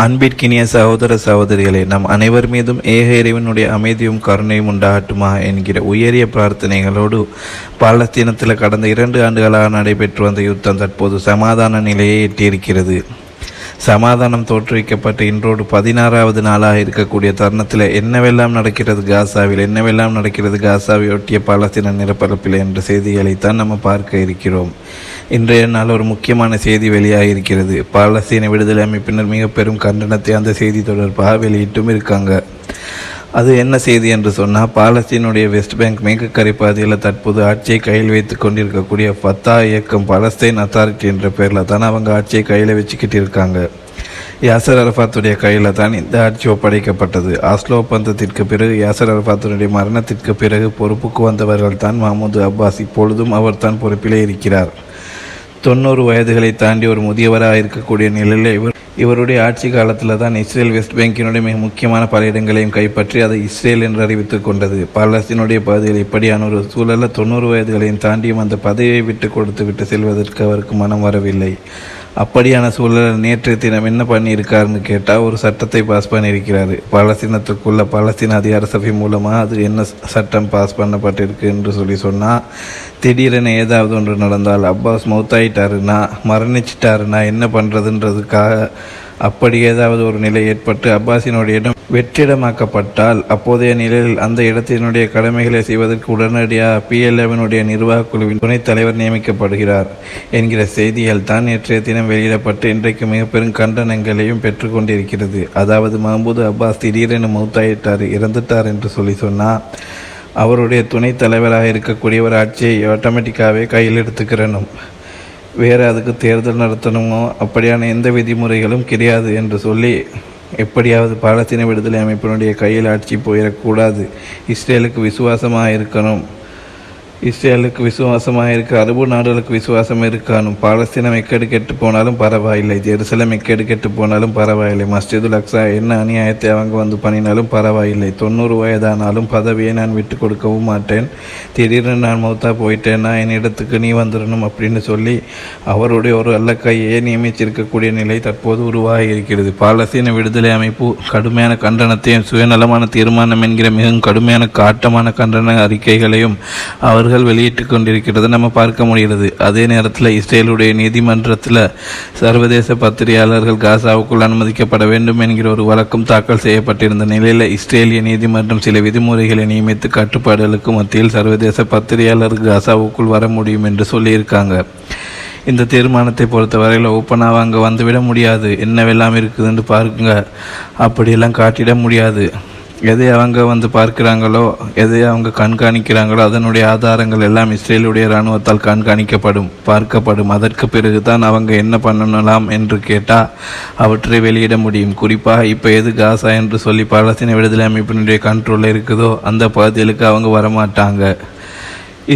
அன்பிற்கினிய சகோதர சகோதரிகளே நம் அனைவர் மீதும் ஏக இறைவனுடைய அமைதியும் கருணையும் உண்டாகட்டுமா என்கிற உயரிய பிரார்த்தனைகளோடு பாலஸ்தீனத்தில் கடந்த இரண்டு ஆண்டுகளாக நடைபெற்று வந்த யுத்தம் தற்போது சமாதான நிலையை எட்டியிருக்கிறது. சமாதானம் தோற்றுவிக்கப்பட்டு இன்றோடு பதினாறாவது நாளாக இருக்கக்கூடிய தருணத்தில் என்னவெல்லாம் நடக்கிறது காசாவில் என்னவெல்லாம் நடக்கிறது காசாவை ஒட்டிய பாலஸ்தீன நிலப்பரப்பில் என்ற செய்திகளைத்தான் நம்ம பார்க்க இருக்கிறோம். இன்றைய நாள் ஒரு முக்கியமான செய்தி வெளியாக இருக்கிறது பாலஸ்தீன விடுதலை அமைப்பினர் மிக பெரும் கண்டனத்தை அந்த செய்தி தொடர்பாக வெளியிட்டும் இருக்காங்க. அது என்ன செய்தி என்று சொன்னால் பாலஸ்தீனுடைய வெஸ்ட் பேங்க் மேற்கக்கரை பகுதியில் தற்போது ஆட்சியை கையில் வைத்து கொண்டிருக்கக்கூடிய ஃபத்தா இயக்கம் பாலஸ்தீன் அத்தாரிட்டி என்ற பேரில் தான் அவங்க ஆட்சியை கையில் வச்சுக்கிட்டு இருக்காங்க. யாசர் அரஃபாத்துடைய கையில் தான் இந்த ஆட்சி ஒப்படைக்கப்பட்டது. ஆஸ்லோ ஒப்பந்தத்திற்கு பிறகு யாசர் அரஃபாத்துடைய மரணத்திற்கு பிறகு பொறுப்புக்கு வந்தவர்கள் தான் மஹமூது அப்பாஸ். இப்பொழுதும் அவர் தான் பொறுப்பிலே இருக்கிறார். தொண்ணூறு வயதுகளை தாண்டி ஒரு முதியவராக இருக்கக்கூடிய நிலையில் இவர் இவருடைய ஆட்சி காலத்தில் தான் இஸ்ரேல் வெஸ்ட் பேங்கினுடைய மிக முக்கியமான பல இடங்களையும் கைப்பற்றி அதை இஸ்ரேல் என்று அறிவித்துக் கொண்டது. பாலஸ்தீனுடைய பகுதியில் இப்படியான ஒரு சூழலில் தொண்ணூறு வயதுகளையும் தாண்டியும் அந்த பதவியை விட்டு கொடுத்து விட்டு செல்வதற்கு அவருக்கு மனம் வரவில்லை. அப்படியான சூழல் நேற்றைய தினம் என்ன பண்ணியிருக்காருன்னு கேட்டால் ஒரு சட்டத்தை பாஸ் பண்ணியிருக்கிறாரு. பாலஸ்தீனத்துக்குள்ள பாலஸ்தீன அதிகார சபை மூலமாக அது என்ன சட்டம் பாஸ் பண்ணப்பட்டிருக்கு என்று சொல்லி சொன்னால் திடீரென ஏதாவது ஒன்று நடந்தால் அப்பாஸ் மௌத்தாயிட்டாருன்னா மரணிச்சிட்டாருன்னா என்ன பண்ணுறதுன்றதுக்காக அப்படி ஏதாவது ஒரு நிலை ஏற்பட்டு அப்பாஸினுடைய இடம் வெற்றிடமாக்கப்பட்டால் அப்போதைய நிலையில் அந்த இடத்தினுடைய கடமைகளை செய்வதற்கு உடனடியாக பிஎல்ஏவினுடைய நிர்வாகக் குழுவின் துணைத் தலைவர் நியமிக்கப்படுகிறார் என்கிற செய்திகள் தான் நேற்றைய தினம் வெளியிடப்பட்டு இன்றைக்கு மிக பெரும் கண்டனங்களையும் பெற்றுக்கொண்டிருக்கிறது அதாவது மஹமூது அப்பாஸ் திடீரென மௌத்தாயிட்டார் இறந்துட்டார் என்று சொல்லி சொன்னால் அவருடைய துணைத் தலைவராக இருக்கக்கூடியவர் ஆட்சியை ஆட்டோமேட்டிக்காகவே கையில் எடுத்துக்கிறனும். வேறு அதுக்கு தேர்தல் நடத்தணுமோ? அப்படியான எந்த விதிமுறைகளும் கிடையாது என்று சொல்லி எப்படியாவது பாலஸ்தீன விடுதலை அமைப்பினுடைய கையில் ஆட்சி போயிடக்கூடாது. இஸ்ரேலுக்கு விசுவாசமாக இருக்கணும். இஸ்ரேலுக்கு விசுவாசமாக இருக்க அரபு நாடுகளுக்கு விசுவாசம் இருக்கானும். பாலஸ்தீனம் எக்கேடு கெட்டு போனாலும் பரவாயில்லை. ஜெருசலம் எக்கேடு கெட்டு போனாலும் பரவாயில்லை. மஸ்ஜிதுல் அக்ஸா என்ன அநியாயத்தை அவங்க வந்து பண்ணினாலும் பரவாயில்லை. தொண்ணூறு வயதானாலும் பதவியை நான் விட்டு கொடுக்கவும் மாட்டேன். திடீர்னு நான் மௌத்தா போயிட்டேன்னா என் இடத்துக்கு நீ வந்துடணும் அப்படின்னு சொல்லி அவருடைய ஒரு அல்ல கையை நியமிச்சிருக்கக்கூடிய நிலை தற்போது உருவாகி இருக்கிறது. பாலஸ்தீன விடுதலை அமைப்பு கடுமையான கண்டனத்தையும் சுயநலமான தீர்மானம் என்கிற மிகவும் கடுமையான காட்டமான கண்டன அறிக்கைகளையும் அவர்கள் வெளியிட்டு கொண்டிருக்கிறது. நம்ம பார்க்க முடிகிறது. அதே நேரத்தில் இஸ்ரேலுடைய நீதிமன்றத்தில் சர்வதேச பத்திரிகையாளர்கள் காசாவுக்குள் அனுமதிக்கப்பட வேண்டும் என்கிற ஒரு வழக்கம் தாக்கல் செய்யப்பட்டிருந்த நிலையில் இஸ்ரேலிய நீதிமன்றம் சில விதிமுறைகளை நியமித்து கட்டுப்பாடுகளுக்கு மத்தியில் சர்வதேச பத்திரிகையாளர்கள் காசாவுக்குள் வர முடியும் என்று சொல்லியிருக்காங்க. இந்த தீர்மானத்தை பொறுத்தவரையில் ஓப்பனாக அங்கே வந்துவிட முடியாது. என்னவெல்லாம் இருக்குதுன்னு பாருங்க. அப்படியெல்லாம் காட்டிட முடியாது. எதை அவங்க வந்து பார்க்கிறாங்களோ எதை அவங்க கண்காணிக்கிறாங்களோ அதனுடைய ஆதாரங்கள் எல்லாம் இஸ்ரேலுடைய இராணுவத்தால் கண்காணிக்கப்படும் பார்க்கப்படும். அதற்கு பிறகு தான் அவங்க என்ன பண்ணலாம் என்று கேட்டால் அவற்றை வெளியிட முடியும். குறிப்பாக இப்போ எது காசா என்று சொல்லி பாலஸ்தீன விடுதலை அமைப்பினுடைய கண்ட்ரோலில் இருக்குதோ அந்த பகுதிகளுக்கு அவங்க வரமாட்டாங்க.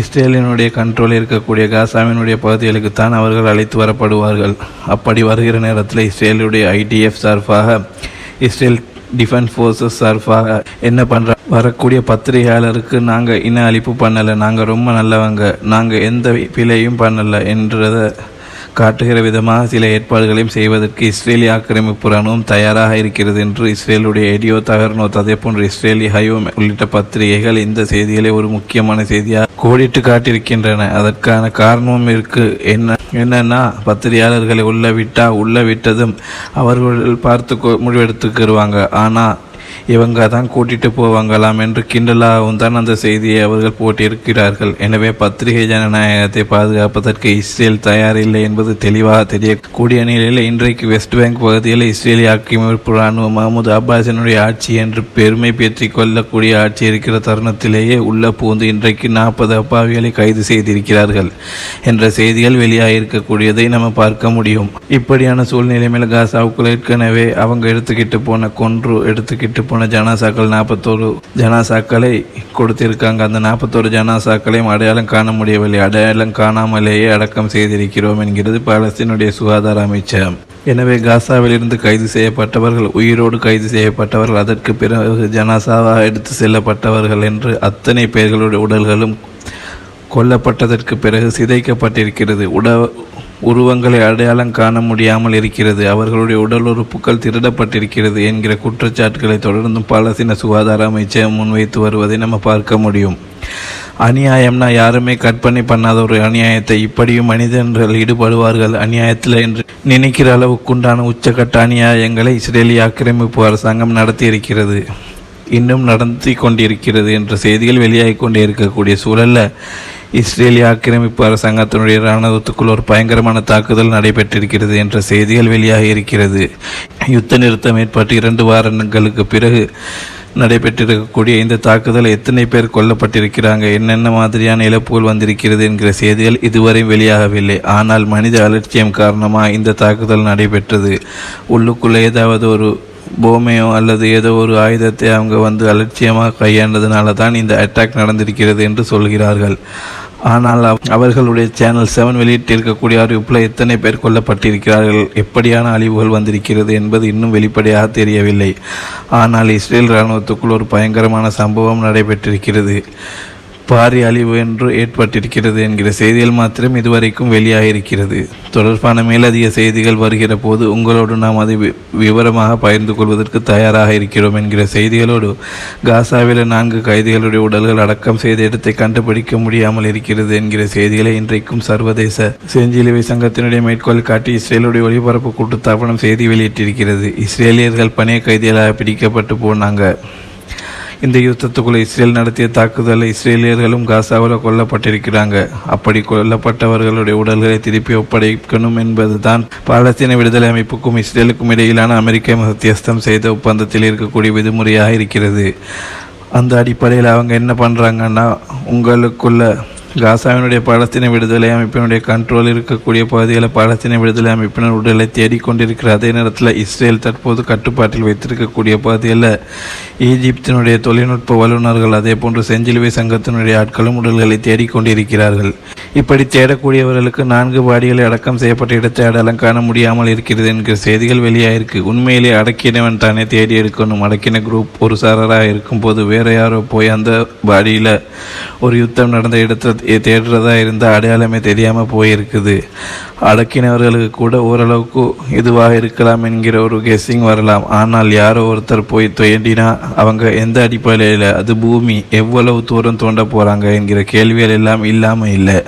இஸ்ரேலினுடைய கண்ட்ரோலில் இருக்கக்கூடிய காசாவினுடைய பகுதிகளுக்கு தான் அவர்கள் அழைத்து வரப்படுவார்கள். அப்படி வருகிற நேரத்தில் இஸ்ரேலுடைய ஐடிஎஃப் சார்பாக இஸ்ரேல் டிஃபென்ஸ் ஃபோர்ஸஸ் சார்பாக என்ன பண்ணுற வரக்கூடிய பத்திரிகையாளருக்கு நாங்கள் இன அழிப்பு பண்ணலை. நாங்கள் ரொம்ப நல்லவங்க. நாங்கள் எந்த பிழையும் பண்ணலை என்றதை காட்டுகிற விதமாக சில ஏற்பாடுகளையும் செய்வதற்கு இஸ்ரேலிய ஆக்கிரமிப்பு ராணுவம் தயாராக இருக்கிறது என்று இஸ்ரேலுடைய எடியோ தகர்னோ அதே போன்ற இஸ்ரேலி ஹைவோ உள்ளிட்ட பத்திரிகைகள் இந்த செய்திகளை ஒரு முக்கியமான செய்தியாக கோடிட்டு காட்டியிருக்கின்றன. அதற்கான காரணமும் இருக்கு. என்ன என்னன்னா பத்திரிகையாளர்களை உள்ள விட்டா உள்ள விட்டதும் அவர்கள் பார்த்து கொ- முடிவெடுத்துக்கிடுவாங்க ஆனால் இவங்க தான் கூட்டிட்டு போவாங்களாம் என்று கிண்டலாகவும் தான் அந்த செய்தியை அவர்கள் போட்டிருக்கிறார்கள். எனவே பத்திரிகை ஜனநாயகத்தை பாதுகாப்பதற்கு இஸ்ரேல் தயாரில்லை என்பது தெளிவாக தெரியக்கூடிய நிலையில் இன்றைக்கு வெஸ்ட் பேங்க் பகுதியில் இஸ்ரேலிய ஆக்கிரமிப்பு ராணுவ மஹமூது அப்பாசினுடைய ஆட்சி என்று பெருமை பெற்றிக் கொள்ளக்கூடிய ஆட்சி இருக்கிற தருணத்திலேயே உள்ள பூந்து இன்றைக்கு நாற்பது அப்பாவிகளை கைது செய்திருக்கிறார்கள் என்ற செய்திகள் வெளியாக இருக்கக்கூடியதை நம்ம பார்க்க முடியும். இப்படியான சூழ்நிலை மேல காசாவுக்குள் ஏற்கனவே அவங்க எடுத்துக்கிட்டு போன கொன்று எடுத்துக்கிட்டு போன ஜனாசாக்கள் நாற்பத்தோரு ஜனாசாக்களை கொடுத்திருக்காங்க. அந்த நாற்பத்தோரு ஜனாசாக்களையும் அடையாளம் காண முடியவில்லை. அடையாளம் காணாமலேயே அடக்கம் செய்திருக்கிறோம் என்கிறது பாலஸ்தீனுடைய சுகாதார அமைச்சகம் எனவே காசாவிலிருந்து கைது செய்யப்பட்டவர்கள் உயிரோடு கைது செய்யப்பட்டவர்கள் அதற்கு பிறகு ஜனாசாவாக எடுத்து செல்லப்பட்டவர்கள் என்று அத்தனை பேர்களுடைய உடல்களும் கொல்லப்பட்டதற்கு பிறகு சிதைக்கப்பட்டிருக்கிறது. உட உருவங்களை அடையாளம் காண முடியாமல் இருக்கிறது. அவர்களுடைய உடல் உறுப்புகள் திருடப்பட்டிருக்கிறது என்கிற குற்றச்சாட்டுகளை தொடர்ந்தும் பாலஸ்தீன சுகாதார அமைச்சகம் முன்வைத்து வருவதை நம்ம பார்க்க முடியும். அநியாயம்னா யாருமே கற்பனை பண்ணாத ஒரு அநியாயத்தை. இப்படியும் மனிதர்கள் ஈடுபடுவார்கள். அநியாயத்தில் என்று நினைக்கிற அளவுக்குண்டான உச்சக்கட்ட அநியாயங்களை இஸ்ரேலிய ஆக்கிரமிப்பு அரசாங்கம் நடத்தியிருக்கிறது. இன்னும் நடத்தி கொண்டிருக்கிறது என்ற செய்திகள் வெளியாகி கொண்டே இருக்கக்கூடிய சூழல்ல இஸ்ரேலிய ஆக்கிரமிப்பு அரசாங்கத்தினுடைய இராணுவத்துக்குள் ஒரு பயங்கரமான தாக்குதல் நடைபெற்றிருக்கிறது என்ற செய்திகள் வெளியாகி இருக்கிறது. யுத்த நிறுத்தம் ஏற்பட்டு இரண்டு வாரங்களுக்கு பிறகு நடைபெற்றிருக்கக்கூடிய இந்த தாக்குதல் எத்தனை பேர் கொல்லப்பட்டிருக்கிறாங்க என்னென்ன மாதிரியான இழப்புகள் வந்திருக்கிறது என்கிற செய்திகள் இதுவரை வெளியாகவில்லை. ஆனால் மனித அலட்சியம் காரணமாக இந்த தாக்குதல் நடைபெற்றது. உள்ளுக்குள்ளே ஏதாவது ஒரு பூமியோ அல்லது ஏதோ ஒரு ஆயுதத்தை அவங்க வந்து அலட்சியமாக கையாண்டதுனால தான் இந்த அட்டாக் நடந்திருக்கிறது என்று சொல்கிறார்கள். ஆனால் அவ- அவர்களுடைய சேனல் செவன் வெளியிட்டிருக்கக்கூடிய அறிவிப்பில் எத்தனை பேர் கொல்லப்பட்டிருக்கிறார்கள் எப்படியான அழிவுகள் வந்திருக்கிறது என்பது இன்னும் வெளிப்படையாக தெரியவில்லை. ஆனால் இஸ்ரேல் இராணுவத்துக்குள் ஒரு பயங்கரமான சம்பவம் நடைபெற்றிருக்கிறது. பாரி அழிவு என்று ஏற்பட்டிருக்கிறது என்கிற செய்திகள் மாத்திரம் இதுவரைக்கும் வெளியாகியிருக்கிறது. தொடர்பான மேலதிக செய்திகள் வருகிற போது உங்களோடு நாம் அதை வி- விவரமாக பகிர்ந்து கொள்வதற்கு தயாராக இருக்கிறோம் என்கிற செய்திகளோடு காசாவில் நான்கு கைதிகளுடைய உடல்கள் அடக்கம் செய்த இடத்தை கண்டுபிடிக்க முடியாமல் இருக்கிறது என்கிற செய்திகளை இன்றைக்கும் சர்வதேச செஞ்சிலுவை சங்கத்தினுடைய மேற்கோள் காட்டி இஸ்ரேலுடைய ஒளிபரப்பு கூட்டுத்தாபனம் செய்தி வெளியிட்டிருக்கிறது. இஸ்ரேலியர்கள் பணிய கைதிகளாக பிடிக்கப்பட்டு போனாங்க. இந்த யுத்தத்துக்குள்ளே இஸ்ரேல் நடத்திய தாக்குதலில் இஸ்ரேலியர்களும் காசாவில் கொல்லப்பட்டிருக்கிறாங்க. அப்படி கொல்லப்பட்டவர்களுடைய உடல்களை திருப்பி ஒப்படைக்கணும் என்பதுதான் பாலஸ்தீன விடுதலை அமைப்புக்கும் இஸ்ரேலுக்கும் இடையிலான அமெரிக்க மத்தியஸ்தம் செய்த ஒப்பந்தத்தில் இருக்கக்கூடிய விதிமுறையாக இருக்கிறது. அந்த அடிப்படையில் அவங்க என்ன பண்ணுறாங்கன்னா உங்களுக்குள்ள காசாவினுடைய பாலஸ்தீன விடுதலை அமைப்பினுடைய கண்ட்ரோல் இருக்கக்கூடிய பகுதிகளை பாலஸ்தீன விடுதலை அமைப்பினர் உடலை தேடிக்கொண்டிருக்கிற அதே நேரத்தில் இஸ்ரேல் தற்போது கட்டுப்பாட்டில் வைத்திருக்கக்கூடிய பகுதிகளில் ஈஜிப்தினுடைய தொழில்நுட்ப வல்லுநர்கள் அதே போன்று செஞ்சிலுவை சங்கத்தினுடைய ஆட்களும் உடல்களை தேடிக்கொண்டிருக்கிறார்கள் இப்படி தேடக்கூடியவர்களுக்கு நான்கு பாடிகளை அடக்கம் செய்யப்பட்ட இடத்தை அடையாளம் காண முடியாமல் இருக்கிறது என்கிற செய்திகள் வெளியாயிருக்கு. உண்மையிலே அடக்கினவன் தானே தேடி எடுக்கணும். அடக்கின குரூப் ஒரு சாரராக இருக்கும்போது வேற யாரோ போய் அந்த பாடியில் ஒரு யுத்தம் நடந்த இடத்தை தேடுறதா இருந்தால் அடையாளமே தெரியாமல் போயிருக்குது. அடக்கினவர்களுக்கு கூட ஓரளவுக்கு இதுவாக இருக்கலாம் என்கிற ஒரு கெஸ்ஸிங் வரலாம். ஆனால் யாரோ ஒருத்தர் போய் தோண்டினா அவங்க எந்த அடிப்படையில்? அது பூமி. எவ்வளவு தூரம் தோண்ட போகிறாங்க என்கிற கேள்விகள் எல்லாம் இல்லாமல் இல்லை.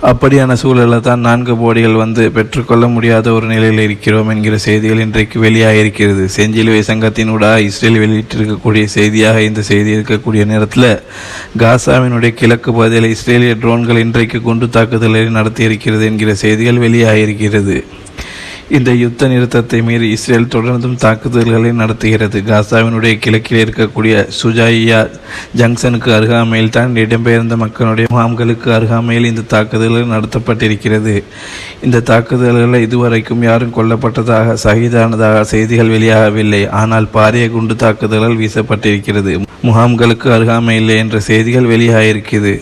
அப்படியான சூழலில் தான் நான்கு போடிகள் வந்து பெற்றுக்கொள்ள முடியாத ஒரு நிலையில் இருக்கிறோம் என்கிற செய்திகள் இன்றைக்கு வெளியாக இருக்கிறது செஞ்சிலுவை சங்கத்தினூடாக இஸ்ரேல் வெளியிட்டிருக்கக்கூடிய செய்தியாக இந்த செய்தி இருக்கக்கூடிய நேரத்தில் காசாவினுடைய கிழக்கு பகுதியில் இஸ்ரேலிய ட்ரோன்கள் இன்றைக்கு குண்டு தாக்குதலை நடத்தியிருக்கிறது என்கிற செய்திகள் வெளியாக இருக்கிறது இந்த யுத்த நிறுத்தத்தை மீறி இஸ்ரேல் தொடர்ந்தும் தாக்குதல்களை நடத்துகிறது. காசாவினுடைய கிழக்கில் இருக்கக்கூடிய சுஜாயியா ஜங்ஷனுக்கு அருகாமையில் தான் இடம்பெயர்ந்த மக்களுடைய முகாம்களுக்கு அருகாமையில் இந்த தாக்குதல்கள் நடத்தப்பட்டிருக்கிறது. இந்த தாக்குதல்களில் இதுவரைக்கும் யாரும் கொல்லப்பட்டதாக சகிதானதாக செய்திகள் வெளியாகவில்லை. ஆனால் பாரிய குண்டு தாக்குதல்கள் வீசப்பட்டிருக்கிறது. முகாம்களுக்கு அருகாமையில்லை என்ற செய்திகள் வெளியாகியிருக்கிறது.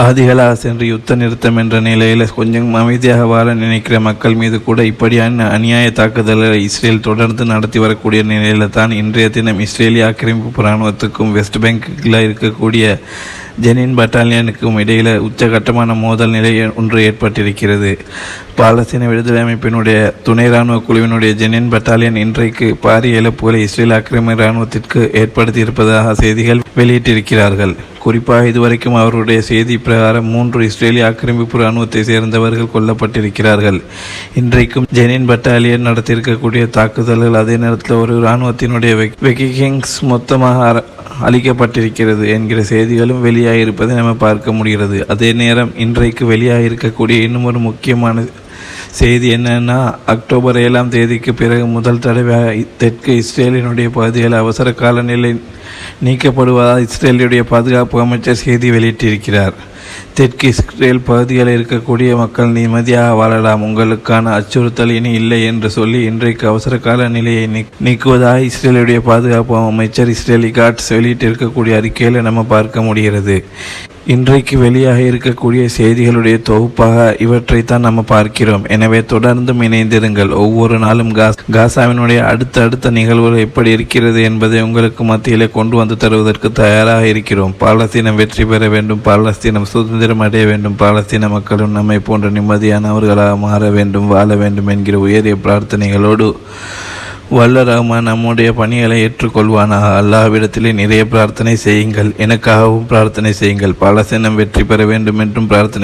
ஆதிகளாக சென்று யுத்த நிறுத்தம் என்ற நிலையில் கொஞ்சம் அமைதியாக வாழ நினைக்கிற மக்கள் மீது கூட இப்படியான அநியாய தாக்குதல்களை இஸ்ரேல் தொடர்ந்து நடத்தி வரக்கூடிய நிலையில் தான் இன்றைய தினம் இஸ்ரேலிய ஆக்கிரமிப்பு இராணுவத்துக்கும் வெஸ்ட் பேங்கில் இருக்கக்கூடிய ஜெனின் பட்டாலியனுக்கும் இடையில் உச்சகட்டமான மோதல் நிலை ஒன்று ஏற்பட்டிருக்கிறது. பாலஸ்தீன விடுதலை அமைப்பினுடைய துணை இராணுவ குழுவினுடைய ஜெனின் பட்டாலியன் இன்றைக்கு பாரிய இழப்புகளை இஸ்ரேல் ஆக்கிரமி இராணுவத்திற்கு ஏற்படுத்தியிருப்பதாக செய்திகள் வெளியிட்டிருக்கிறார்கள். குறிப்பாக இதுவரைக்கும் அவருடைய செய்தி பிரகாரம் மூன்று இஸ்ரேலிய ஆக்கிரமிப்பு இராணுவத்தை சேர்ந்தவர்கள் கொல்லப்பட்டிருக்கிறார்கள். இன்றைக்கும் ஜெனின் பட்டாலியன் நடத்தியிருக்கக்கூடிய தாக்குதல்கள் அதே நேரத்தில் ஒரு இராணுவத்தினுடைய வெக்கிங்ஸ் மொத்தமாக அளிக்கப்பட்டிருக்கிறது என்கிற செய்திகளும் வெளியாகியிருப்பதை நம்ம பார்க்க முடிகிறது. அதே நேரம் இன்றைக்கு வெளியாகியிருக்கக்கூடிய இன்னும் ஒரு முக்கியமான செய்தி என்னன்னா அக்டோபர் ஏழாம் தேதிக்கு பிறகு முதல் தடவையாக தெற்கு இஸ்ரேலினுடைய பகுதியில் அவசர காலநிலை நீக்கப்படுவதால் நீக்கப்படுவதாக இஸ்ரேலுடைய பாதுகாப்பு அமைச்சர் செய்தி வெளியிட்டிருக்கிறார். தெற்கு இஸ்ரேல் பகுதிகளில் இருக்கக்கூடிய மக்கள் நிம்மதியாக வாழலாம். உங்களுக்கான அச்சுறுத்தல் இனி இல்லை என்று சொல்லி இன்றைக்கு அவசர கால நிலையை நீக்குவதாக இஸ்ரேலுடைய பாதுகாப்பு அமைச்சர் இஸ்ரேலி காட்ஸ் வெளியிட்டிருக்கக்கூடிய அறிக்கையில் நம்ம பார்க்க முடிகிறது. இன்றைக்கு வெளியாக இருக்கக்கூடிய செய்திகளுடைய தொகுப்பாக இவற்றை தான் நம்ம பார்க்கிறோம். எனவே தொடர்ந்தும் இணைந்திருங்கள். ஒவ்வொரு நாளும் காஸ் காசாவினுடைய அடுத்த அடுத்த நிகழ்வுகள் எப்படி இருக்கிறது என்பதை உங்களுக்கு மத்தியிலே கொண்டு வந்து தருவதற்கு தயாராக இருக்கிறோம். பாலஸ்தீனம் வெற்றி பெற வேண்டும். பாலஸ்தீனம் சுதந்திரம் அடைய வேண்டும். பாலஸ்தீன மக்களும் நம்மை போன்ற நிம்மதியானவர்களாக மாற வேண்டும் வாழ வேண்டும் என்கிற உயரிய பிரார்த்தனைகளோடு வல்ல ரஹ்மான் நம்முடைய பணிகளை ஏற்றுக்கொள்வானாக. அல்லாஹ்விடத்திலே நிறைய பிரார்த்தனை செய்யுங்கள். எனக்காகவும் பிரார்த்தனை செய்யுங்கள். பாலசேனம் வெற்றி பெற வேண்டும் என்றும் பிரார்த்தனை